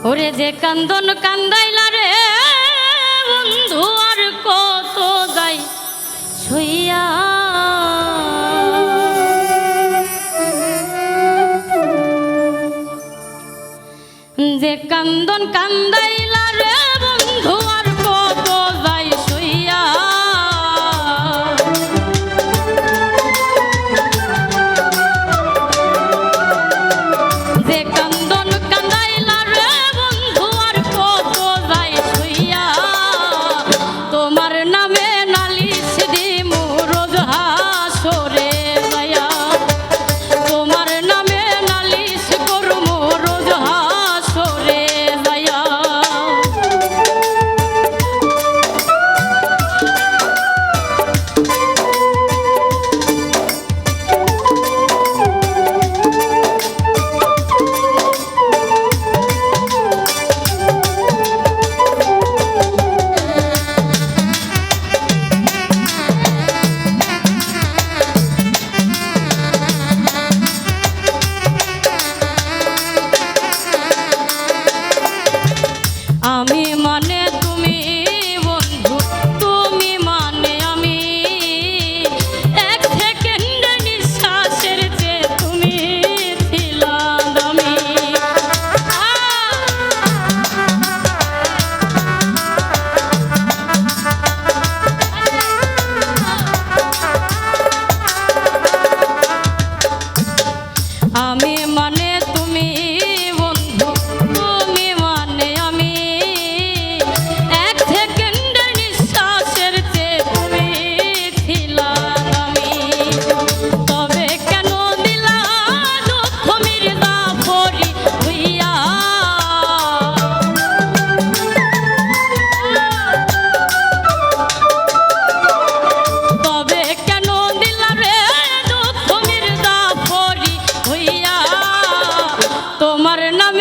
ওরে যে কান্দন কান্দাইলা রে বন্ধু আর কত যাই সইয়া যে কান্দন কান্দাইলা রে எல்லாமே